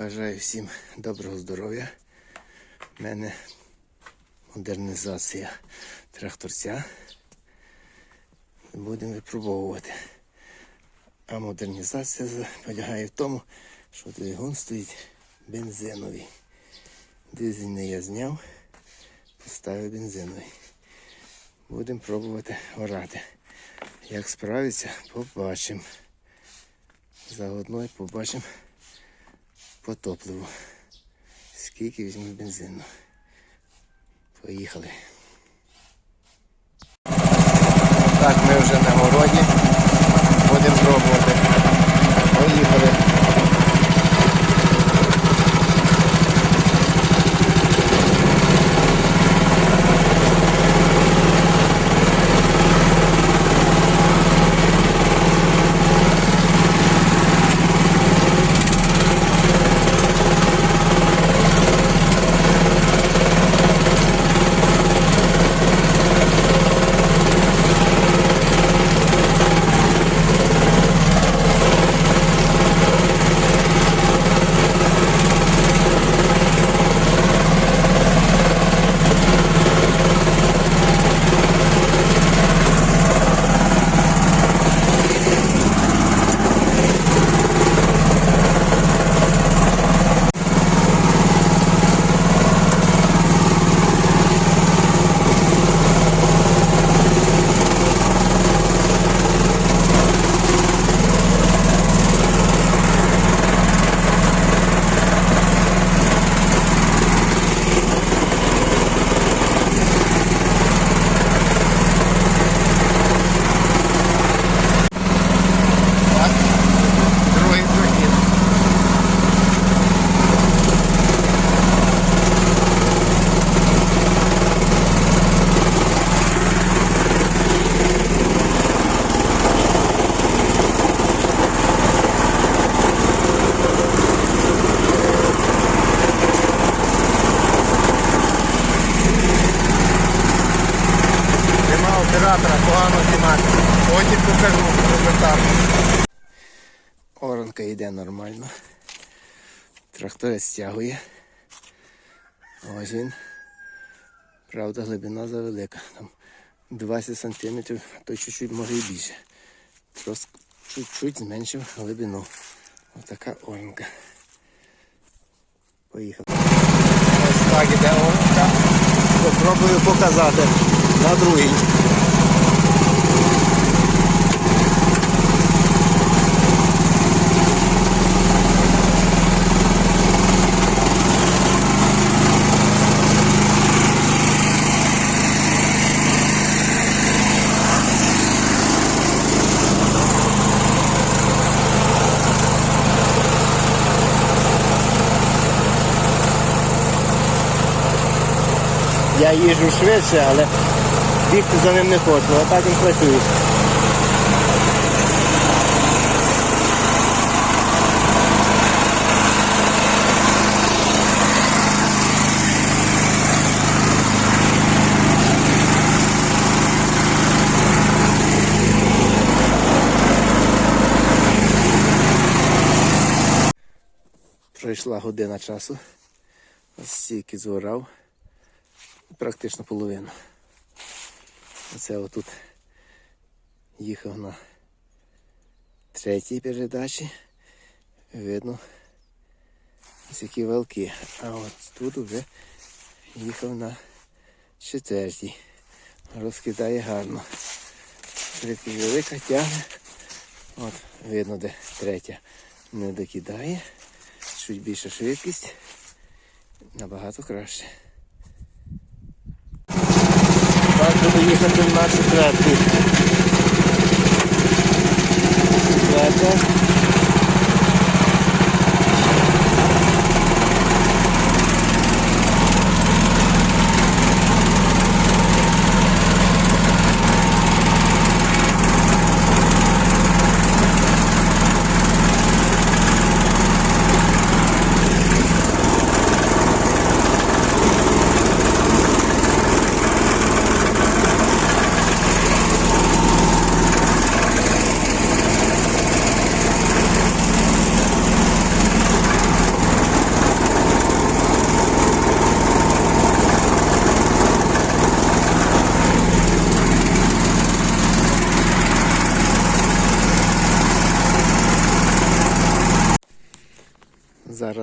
Бажаю всім доброго здоров'я. У мене модернізація тракторця. Будемо випробовувати. А модернізація за- полягає в тому, що двигун стоїть бензиновий. Дизельний я зняв, поставив бензиновий. Будемо пробувати орати. Як справиться, побачимо. Заодно і побачимо по топливу. Скільки візьму бензину. Поїхали. Так, ми вже на городі. Будемо пробувати. Знімати. Потім покажу результат. Оранка йде нормально. Тракторець стягує. Ось він. Правда, глибина завелика. Там 20 сантиметрів, а то чуть-чуть може і більше. Трос чуть-чуть зменшив глибину. Отака оранка. Поїхав. Ось так іде оранка. Попробую показати на другій. Я їжджу швидше, але бігти за ним не хочу, а так він працює. Пройшла година часу. Стільки зорав практично половину. Оце отут їхав на третій передачі. Видно ось які валки. А от тут вже їхав на четвертій. Розкидає гарно. Швидкість велика тягне. От, видно, де третя не докидає. Чуть більша швидкість. Набагато краще. Так, буду їхати в наші Четверта.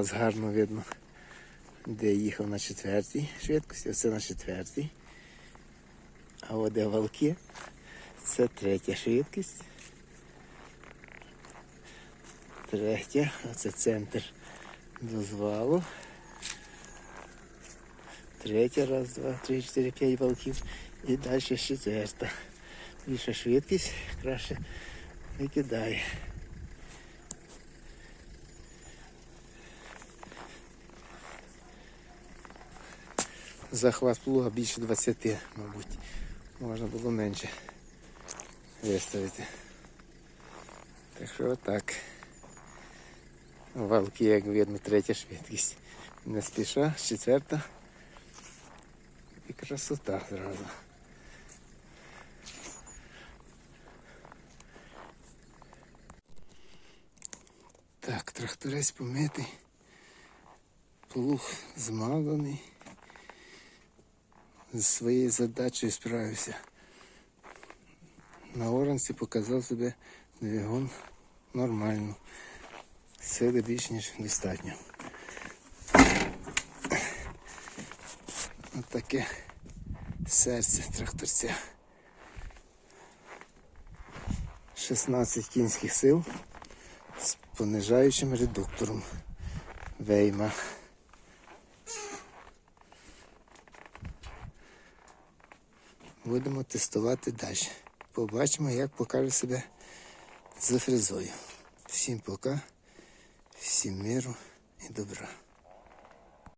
Зараз гарно видно, де їхав на четвертій швидкості, оце на четвертій. А от де валки, це третя швидкість. Третя, оце центр дозвалу. Третя, раз, два, три, чотири, п'ять валків. І далі четверта. Більша швидкість краще не кидає. Захват плуга більше 20, мабуть. Можна було менше виставити. Так що отак. Валки, як видно, третя швидкість. Не спіша, четверта. І красота зразу. Так, тракторець помитий. Плуг змаганий. З своєю задачею справився. На оранці показав себе двигун нормально. Сили більш ніж достатньо. Ось таке серце тракторця. 16 кінських сил з понижаючим редуктором Вейма. Будемо тестувати далі. Побачимо, як покаже себе за фрезою. Всім пока, всім миру і добра.